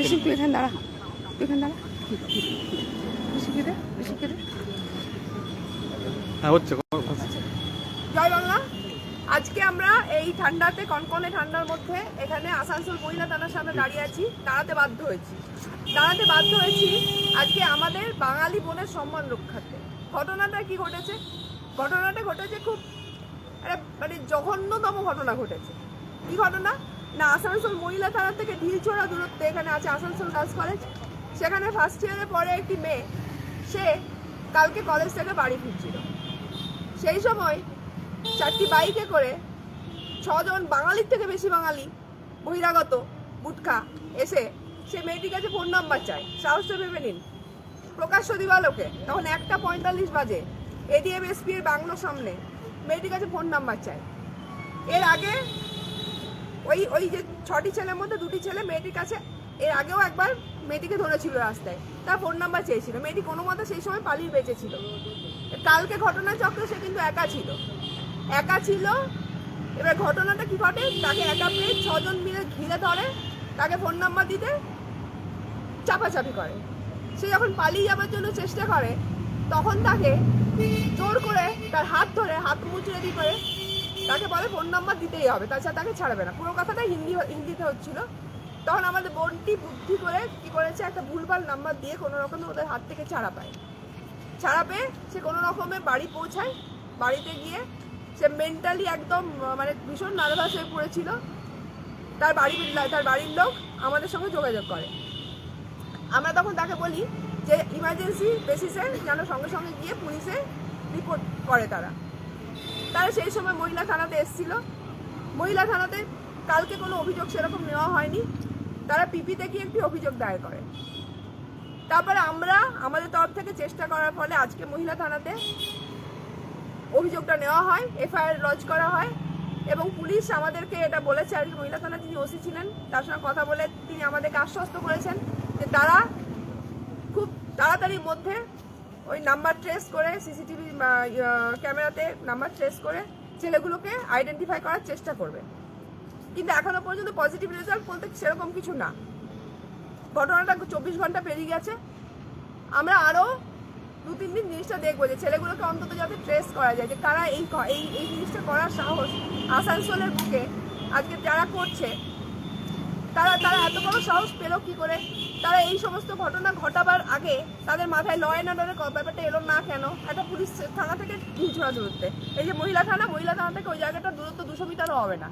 ঋষিক তুই এখানে দাঁড়া। তুই এখানে দাঁড়া। ঋষিকে দে ঋষিকে দে হ্যাঁ হচ্ছে কথা- কথা। জয় বাংলা। আজকে আমরা এই ঠান্ডাতে কনকনে ঠান্ডার মধ্যে এখানে আসানসোল মহিলা থানার সামনে দাঁড়িয়ে আছি। দাঁড়াতে বাধ্য হয়েছি। দাঁড়াতে বাধ্য হয়েছি আজকে আমাদের বাঙালি বোনের সম্মান রক্ষার্থে। ঘটনাটা কি ঘটেছে? ঘটনাটা ঘটেছে খুব একটা মানে জঘন্যতম ঘটনা ঘটেছে। কি ঘটনা? না, আসানসোল মহিলা থানা থেকে ঢিলছোড়া দূরত্বে এখানে আছে আসানসোল গার্লস কলেজ। সেখানে ফার্স্ট ইয়ারে পরে একটি মেয়ে। সে কালকে কলেজ থেকে বাড়ি ফিরছিল। সেই সময় চারটি বাইকে করে ছজন বাঙালির থেকে বেশি বাঙালি বহিরাগত বুটকা এসে সে মেয়েটির কাছে ফোন নাম্বার চায়। সাহসটা ভেবে নিন। প্রকাশ্য দিবালোকে তখন একটা পঁয়তাল্লিশ বাজে। এডিএম এসপি এর বাংলোর সামনে মেয়েটির কাছে ফোন নাম্বার চায়। এর আগে ওই ওই যে ছটি ছেলের মধ্যে দুটি ছেলে মেয়েটির কাছে, এর আগেও একবার মেয়েটিকে ধরেছিল রাস্তায়। তার ফোন নাম্বার চেয়েছিল। মেয়েটি কোনো মতে সেই সময় পালিয়ে বেঁচেছিল। কালকে ঘটনা চক্রে সে কিন্তু একা ছিল। একা ছিল। এবার ঘটনাটা কি ঘটে? তাকে একা পেয়ে ছজন মিলে ঘিরে ধরে, তাকে ফোন নাম্বার দিতে চাপাচাপি করে। সে যখন পালিয়ে যাওয়ার জন্য চেষ্টা করে, তখন তাকে জোর করে তার হাত ধরে হাত মুচড়ে দিয়ে করে তাকে বলে ফোন নাম্বার দিতেই হবে, তাছাড়া তাকে ছাড়বে না। পুরো কথাটা হিন্দি, হিন্দিতে হচ্ছিল। তখন আমাদের বোনটি বুদ্ধি করে কি করেছে, একটা ভুলভাল নাম্বার দিয়ে কোনো রকমে ওদের হাত থেকে ছাড়া পায়। ছাড়া পেয়ে সে কোনো রকমে বাড়ি পৌঁছায়। বাড়িতে গিয়ে সে মেন্টালি একদম মানে ভীষণ নার্ভাস হয়ে পড়েছিল। তার বাড়ি তার বাড়ির লোক আমাদের সঙ্গে যোগাযোগ করে। আমরা তখন তাকে বলি যে ইমার্জেন্সি বেসিসে যেন সঙ্গে সঙ্গে গিয়ে পুলিশে রিপোর্ট করে তারা। তারা সেই সময় মহিলা থানাতে এসেছিল। মহিলা থানাতে কালকে কোনো অভিযোগ সেরকম নেওয়া হয়নি। তারা পিপিতে গিয়ে একটি অভিযোগ দায়ের করে। তারপরে আমরা আমাদের তরফ থেকে চেষ্টা করার ফলে আজকে মহিলা থানাতে অভিযোগটা নেওয়া হয়, এফআইআর লজ করা হয় এবং পুলিশ আমাদেরকে এটা বলেছে, আজকে মহিলা থানা যিনি ওসি ছিলেন, তার সঙ্গে কথা বলে তিনি আমাদেরকে আশ্বস্ত করেছেন যে তারা খুব তাড়াতাড়ির মধ্যে ওই নাম্বার ট্রেস করে সিসিটিভি ক্যামেরাতে নাম্বার ট্রেস করে ছেলেগুলোকে আইডেন্টিফাই করার চেষ্টা করবে। কিন্তু এখনও পর্যন্ত পজিটিভ রেজাল্ট বলতে সেরকম কিছু না। ঘটনাটা চব্বিশ ঘণ্টা পেরিয়ে গেছে। আমরা আরও দু, তিন দিন জিনিসটা দেখব যে ছেলেগুলোকে অন্তত যাতে ট্রেস করা যায়, যে কারা এই এই জিনিসটা করার সাহস আসানসোলের বুকে আজকে যারা করছে তারা তারা এত বড় সাহস পেল কি করে? তারা এই সমস্ত ঘটনা ঘটাবার আগে তাদের মাথায় ল অ্যান্ড অর্ডারের ব্যাপারটা এলো না কেন? একটা পুলিশ থানা থেকে ঢিলছোড়া দূরত্বে এই যে মহিলা থানা মহিলা থানা থেকে ওই জায়গাটা দূরত্ব দুশো মিটারও হবে না।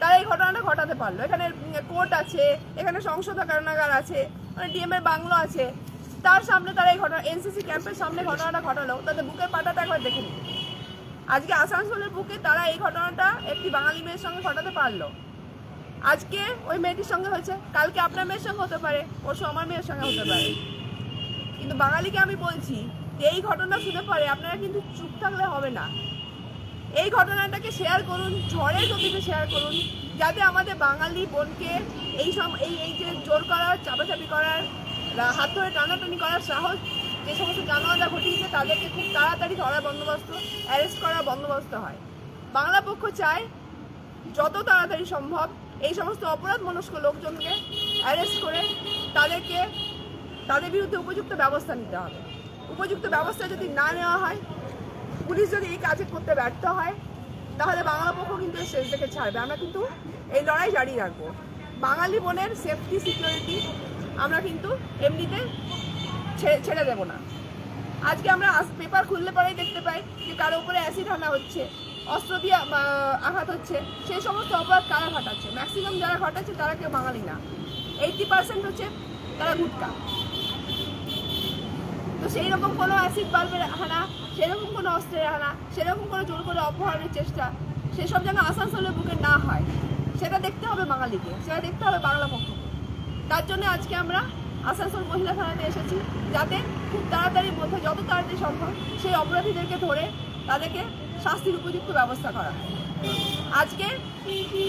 তারা এই ঘটনাটা ঘটাতে পারল। এখানে কোর্ট আছে, এখানে সংশোধনাগার আছে মানে ডিএমএর বাংলো আছে। তার সামনে তারা এই ঘটনা এনসিসি ক্যাম্পের সামনে ঘটনাটা ঘটালো। তাদের বুকের পাটাটা একবার দেখে নিন। আজকে আসানসোলের বুকে তারা এই ঘটনাটা একটি বাঙালি মেয়ের সঙ্গে ঘটাতে পারল। আজকে ওই মেয়েটির সঙ্গে হয়েছে। কালকে আপনার মেয়ের সঙ্গে হতে পারে, পরশু আমার মেয়ের সঙ্গে হতে পারে। কিন্তু বাঙালিকে আমি বলছি, এই ঘটনা শুনে পরে আপনারা কিন্তু চুপ থাকলে হবে না। এই ঘটনাটাকে শেয়ার করুন, ঝড়ের গতিতে শেয়ার করুন, যাতে আমাদের বাঙালি বোনকে এই সব এই এই যে জোর করার, চাপাচাপি করার হাত ধরে টানাটানি করার সাহস, যে সমস্ত জানোয়াররা ঘটিয়েছে, তাদেরকে খুব তাড়াতাড়ি ধরার বন্দোবস্ত অ্যারেস্ট করার বন্দোবস্ত হয়। বাংলা পক্ষ চায়, যত তাড়াতাড়ি সম্ভব এই সমস্ত অপরাধ মনস্ক লোকজনকে অ্যারেস্ট করে তাদেরকে, তাদের বিরুদ্ধে উপযুক্ত ব্যবস্থা নিতে হবে। উপযুক্ত ব্যবস্থা যদি না নেওয়া হয়, পুলিশ যদি এই কাজে করতে ব্যর্থ হয়, তাহলে বাংলা পক্ষ কিন্তু শেষ দেখে ছাড়বে। আমরা কিন্তু এই লড়াই জারি রাখব। বাঙালি বোনের সেফটি সিকিউরিটি আমরা কিন্তু এমনিতে ছেড়ে দেবো না। আজকে আমরা পেপার খুললে পরেই দেখতে পাই যে কারও উপরে অ্যাসিড হানা হচ্ছে। অস্ত্র দিয়ে আঘাত হচ্ছে, সেই সমস্ত অপরাধ কারা ঘটাচ্ছে? ম্যাক্সিমাম যারা ঘটাচ্ছে তারা কেউ বাঙালি না। এইটি পার্সেন্ট হচ্ছে তারা গুটকা। তো সেই রকম কোনো অ্যাসিড বাল্বের হানা সেরকম কোনো অস্ত্রের হানা সেরকম কোনো জোর করে অপহরণের চেষ্টা, সেসব যেন আসানসোলের বুকে না হয়, সেটা দেখতে হবে বাঙালিকে, সেটা দেখতে হবে বাংলা পক্ষকে। তার জন্য আজকে আমরা আসানসোল মহিলা থানাতে এসেছি, যাতে খুব তাড়াতাড়ির মধ্যে, যত তাড়াতাড়ি সম্ভব, সেই অপরাধীদেরকে ধরে তাদেরকে শাস্তির উপযুক্ত ব্যবস্থা করা। আজকে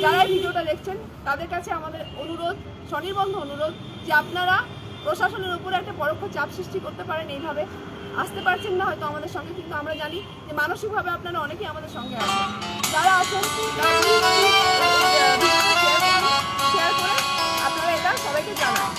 যারা ভিডিওটা দেখছেন, তাদের কাছে আমাদের অনুরোধ, স্বনির্বন্ধ অনুরোধ যে আপনারা প্রশাসনের উপরে একটা পরোক্ষ চাপ সৃষ্টি করতে পারেন এইভাবে। আসতে পারছেন না হয়তো আমাদের সঙ্গে, কিন্তু আমরা জানি যে মানসিকভাবে আপনারা অনেকেই আমাদের সঙ্গে আছেন। যারা আছেন করে আপনারা এটা সবাইকে জানান।